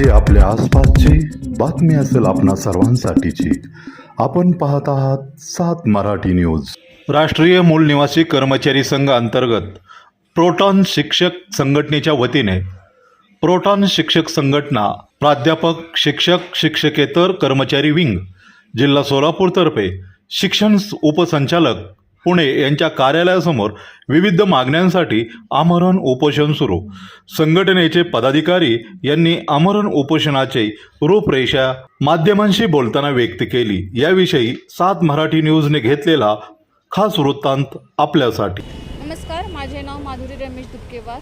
जी आपल्या आसपासची बातमी असेल आपणा सर्वांसाठीची. आपण पाहत आहात सात मराठी न्यूज. राष्ट्रीय मूल निवासी कर्मचारी संघ अंतर्गत प्रोटॉन शिक्षक संघटनेच्या वतीने प्रोटॉन शिक्षक संघटना प्राध्यापक शिक्षक शिक्षकेतर कर्मचारी विंग जिल्हा सोलापूरतर्फे शिक्षण उपसंचालक पुणे यांच्या कार्यालयासमोर विविध मागण्यांसाठी आमरण उपोषण सुरू. संघटनेचे पदाधिकारी यांनी आमरण उपोषणाचे रूपरेषा माध्यमांशी बोलताना व्यक्त केली. याविषयी सात मराठी न्यूजने घेतलेला खास वृत्तांत आपल्यासाठी. नमस्कार माझे नाव माधुरी रमेश दुपकेवार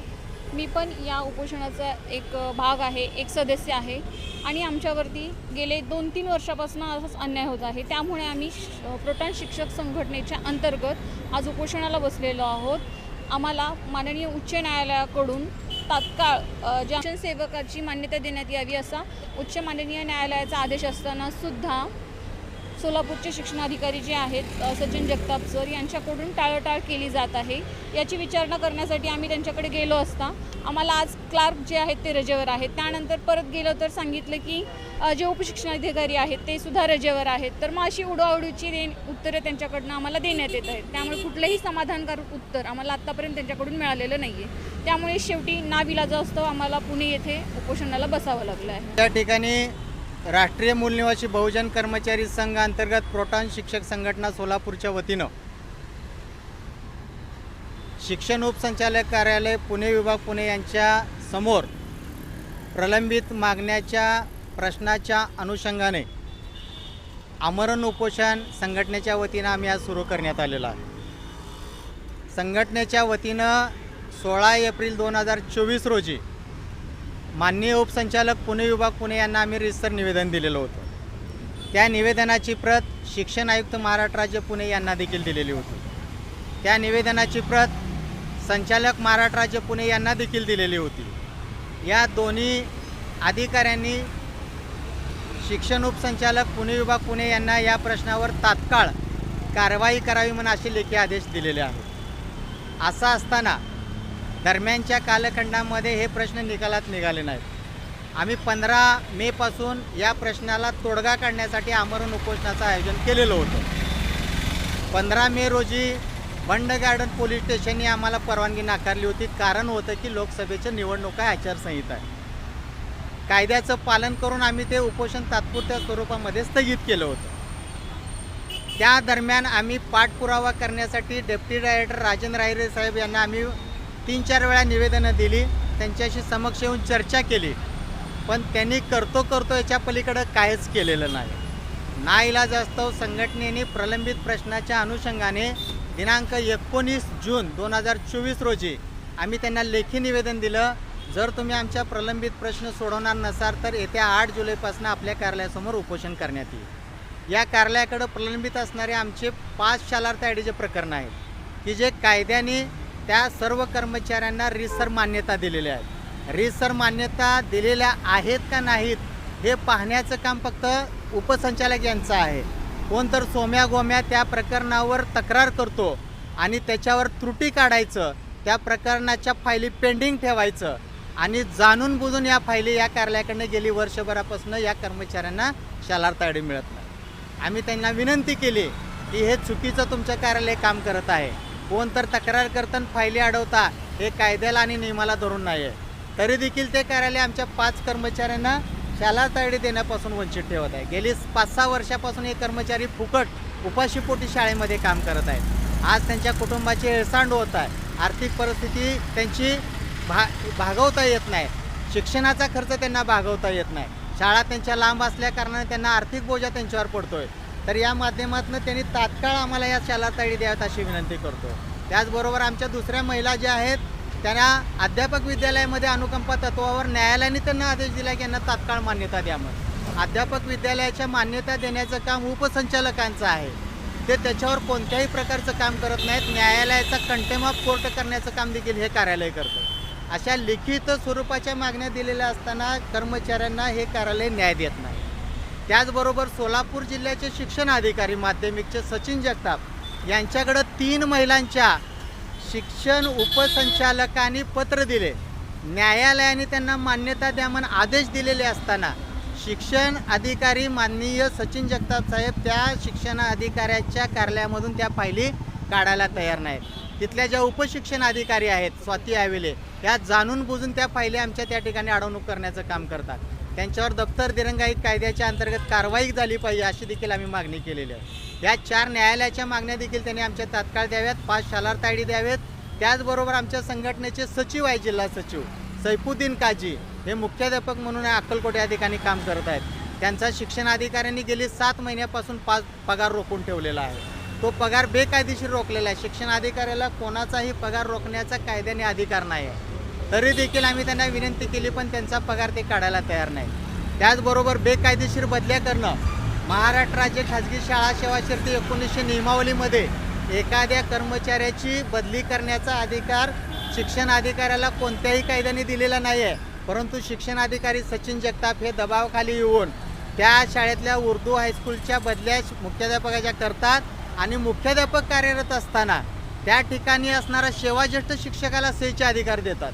मी पण या उपोषणाचा एक भाग आहे एक सदस्य आहे. आणि आमच्यावरती गेले दोन तीन वर्षापासून असाच अन्याय होत आहे. त्यामुळे आम्ही श- प्रोटॉन शिक्षक संघटनेच्या अंतर्गत आज उपोषणाला बसलेलो आहोत. आम्हाला माननीय उच्च न्यायालयाकडून तात्काळ ज्या सेवकाची मान्यता देण्यात यावी असा उच्च माननीय न्यायालयाचा आदेश असताना सुद्धा सोलापूरचे शिक्षणाधिकारी जे आहेत सचिन जगताप सर यांच्याकडून टाळाटाळ केली जात आहे. याची विचारणा करण्यासाठी आम्ही त्यांच्याकडे गेलो असता. आम्हाला आज क्लार्क जे आहेत ते रजेवर आहेत. त्यानंतर परत गेलो तर सांगितलं की जे उपशिक्षणाधिकारी आहेत ते सुद्धा रजेवर आहेत. तर मग अशी उडवाउडूची दे उत्तरं त्यांच्याकडनं आम्हाला देण्यात येत आहेत. त्यामुळे कुठलंही समाधानकारक उत्तर आम्हाला आत्तापर्यंत त्यांच्याकडून मिळालेलं नाही आहे त्यामुळे शेवटी नाविलाजास्तव आम्हाला पुणे येथे उपोषणाला बसावं लागलं आहे. त्या ठिकाणी राष्ट्रीय मूलनिवासी बहुजन कर्मचारी संघ अंतर्गत प्रोटॉन शिक्षक संघटना सोलापूरच्या वतीनं शिक्षण उपसंचालक कार्यालय पुणे विभाग पुणे यांच्या समोर प्रलंबित मागण्याच्या प्रश्नाच्या अनुषंगाने आमरण उपोषण संघटनेच्या वतीनं आम्ही आज सुरू करण्यात आलेला आहे. संघटनेच्या वतीनं सोळा एप्रिल दोन हजार चोवीस रोजी माननीय उपसंचालक पुणे विभाग पुणे यांना आम्ही रिसर निवेदन दिलेलं होतं. त्या निवेदनाची प्रत शिक्षण आयुक्त महाराष्ट्र राज्य पुणे यांना देखील दिलेली होती. त्या निवेदनाची प्रत संचालक महाराष्ट्र राज्य पुणे यांना देखील दिलेली होती. या दोन्ही अधिकाऱ्यांनी शिक्षण उपसंचालक पुणे विभाग पुणे यांना या प्रश्नावर तात्काळ कारवाई करावी म्हणून असे लेखी आदेश दिलेले आहेत. असं असताना दरम्यानच्या कालखंडामध्ये हे प्रश्न निकालात निघाले नाहीत. आम्ही पंधरा मेपासून या प्रश्नाला तोडगा काढण्यासाठी आमरण उपोषणाचं आयोजन केलेलं होतं. पंधरा मे रोजी बंड गार्डन पोलीस स्टेशनने आम्हाला परवानगी नाकारली होती. कारण होतं की लोकसभेच्या निवडणुका आचारसंहिता आहे कायद्याचं पालन करून आम्ही ते उपोषण तात्पुरत्या स्वरूपामध्ये स्थगित केलं होतं. त्या दरम्यान आम्ही पाठपुरावा करण्यासाठी डेप्टी डायरेक्टर राजेंद्र आहिरे साहेब यांना आम्ही तीन चार वेळा निवेदनं दिली त्यांच्याशी समक्ष येऊन चर्चा केली. पण त्यांनी करतो करतो याच्या पलीकडं काहीच केलेलं नाही. ना इलाज असतो संघटनेने प्रलंबित प्रश्नाच्या अनुषंगाने दिनांक एकोणीस जून दोन हजार चोवीस रोजी आम्ही त्यांना लेखी निवेदन दिलं जर तुम्ही आमच्या प्रलंबित प्रश्न सोडवणार नसाल तर येत्या आठ जुलैपासून आपल्या कार्यालयासमोर उपोषण करण्यात येईल. या कार्यालयाकडं प्रलंबित असणारे आमचे पाच शालार्थ आयडीचे प्रकरण आहेत की जे कायद्याने त्या सर्व कर्मचाऱ्यांना रिसर मान्यता दिलेल्या आहेत रिसर मान्यता दिलेल्या आहेत का नाहीत हे पाहण्याचं काम फक्त उपसंचालक यांचं आहे. कोण तर सोम्या गोम्या त्या प्रकरणावर तक्रार करतो आणि त्याच्यावर त्रुटी काढायचं त्या प्रकरणाच्या फायली पेंडिंग ठेवायचं आणि जाणून बुजून या फायली या कार्यालयाकडनं गेली. वर्षभरापासून या कर्मचाऱ्यांना शालार्थ मिळत नाही. आम्ही त्यांना विनंती केली की हे चुकीचं तुमचं कार्यालय काम करत आहे. कोण तर तक्रार करताना फायली अडवता. हे कायद्याला आणि नियमाला धरून नाही आहे तरी देखील ते कार्यालय आमच्या पाच कर्मचाऱ्यांना शाला तायडी देण्यापासून वंचित ठेवत आहे. गेली पाच सहा वर्षापासून हे कर्मचारी फुकट उपाशीपोटी शाळेमध्ये काम करत आहेत. आज त्यांच्या कुटुंबाची हेळसांड होत आहे. आर्थिक परिस्थिती त्यांची भा भागवता येत नाही. शिक्षणाचा खर्च त्यांना भागवता येत नाही. शाळा त्यांच्या लांब असल्या कारणाने त्यांना आर्थिक बोजा त्यांच्यावर पडतोय. तर या माध्यमातून त्यांनी तात्काळ आम्हाला या शाला तळी द्याव्यात अशी विनंती करतो. त्याचबरोबर आमच्या दुसऱ्या महिला ज्या आहेत त्यांना अध्यापक विद्यालयामध्ये अनुकंपा तत्वावर न्यायालयाने त्यांना आदेश दिला की यांना तात्काळ मान्यता द्या मग अध्यापक विद्यालयाच्या मान्यता देण्याचं काम उपसंचालकांचं आहे. ते त्याच्यावर कोणत्याही प्रकारचं काम करत नाहीत. न्यायालयाचा कंटेम ऑफ कोर्ट करण्याचं काम देखील हे कार्यालय करतं. अशा लिखित स्वरूपाच्या मागण्या दिलेल्या असताना कर्मचाऱ्यांना हे कार्यालय न्याय देत नाही. त्याचबरोबर सोलापूर जिल्ह्याचे शिक्षण अधिकारी माध्यमिकचे सचिन जगताप यांच्याकडं तीन महिलांच्या शिक्षण उपसंचालकांनी पत्र दिले. न्यायालयाने त्यांना मान्यता द्या म्हणून आदेश दिलेले असताना शिक्षण अधिकारी माननीय सचिन जगताप साहेब त्या शिक्षण अधिकाऱ्याच्या कार्यालयामधून त्या फायली काढायला तयार नाहीत. तिथल्या ज्या उपशिक्षण अधिकारी आहेत स्वाती आविले या जाणून बुजून त्या फायली आमच्या त्या ठिकाणी अडवणूक करण्याचं काम करतात. त्यांच्यावर दप्तर दिरंगाई कायद्याच्या अंतर्गत कारवाई झाली पाहिजे अशी देखील आम्ही मागणी केलेली आहे. या चार न्यायालयाच्या मागण्या देखील त्यांनी आमच्या तात्काळ द्याव्यात पाच शालार तायडी द्यावेत. त्याचबरोबर आमच्या संघटनेचे सचिव आहे जिल्हा सचिव सैफुद्दीन काजी हे मुख्याध्यापक म्हणून अक्कलकोट या ठिकाणी काम करत आहेत. त्यांचा शिक्षण अधिकाऱ्यांनी गेली सात महिन्यापासून पाच पगार रोखून ठेवलेला आहे. तो पगार बेकायदेशीर रोखलेला आहे. शिक्षण अधिकाऱ्याला कोणाचाही पगार रोखण्याचा कायद्याने अधिकार नाही आहे. तरी देखील आम्ही त्यांना विनंती केली पण त्यांचा पगार ते काढायला तयार नाही त्याचबरोबर बेकायदेशीर बदल्या करणं. महाराष्ट्र राज्य खाजगी शाळा सेवा शर्ती एकोणीसशे नियमावलीमध्ये एखाद्या कर्मचाऱ्याची बदली करण्याचा अधिकार शिक्षण अधिकाऱ्याला कोणत्याही कायद्याने दिलेला नाही आहे परंतु शिक्षण अधिकारी सचिन जगताप हे दबावाखाली येऊन त्या शाळेतल्या उर्दू हायस्कूलच्या बदल्या मुख्याध्यापकाच्या करतात आणि मुख्याध्यापक कार्यरत असताना त्या ठिकाणी असणारा सेवाज्येष्ठ शिक्षकाला सेचे अधिकार देतात.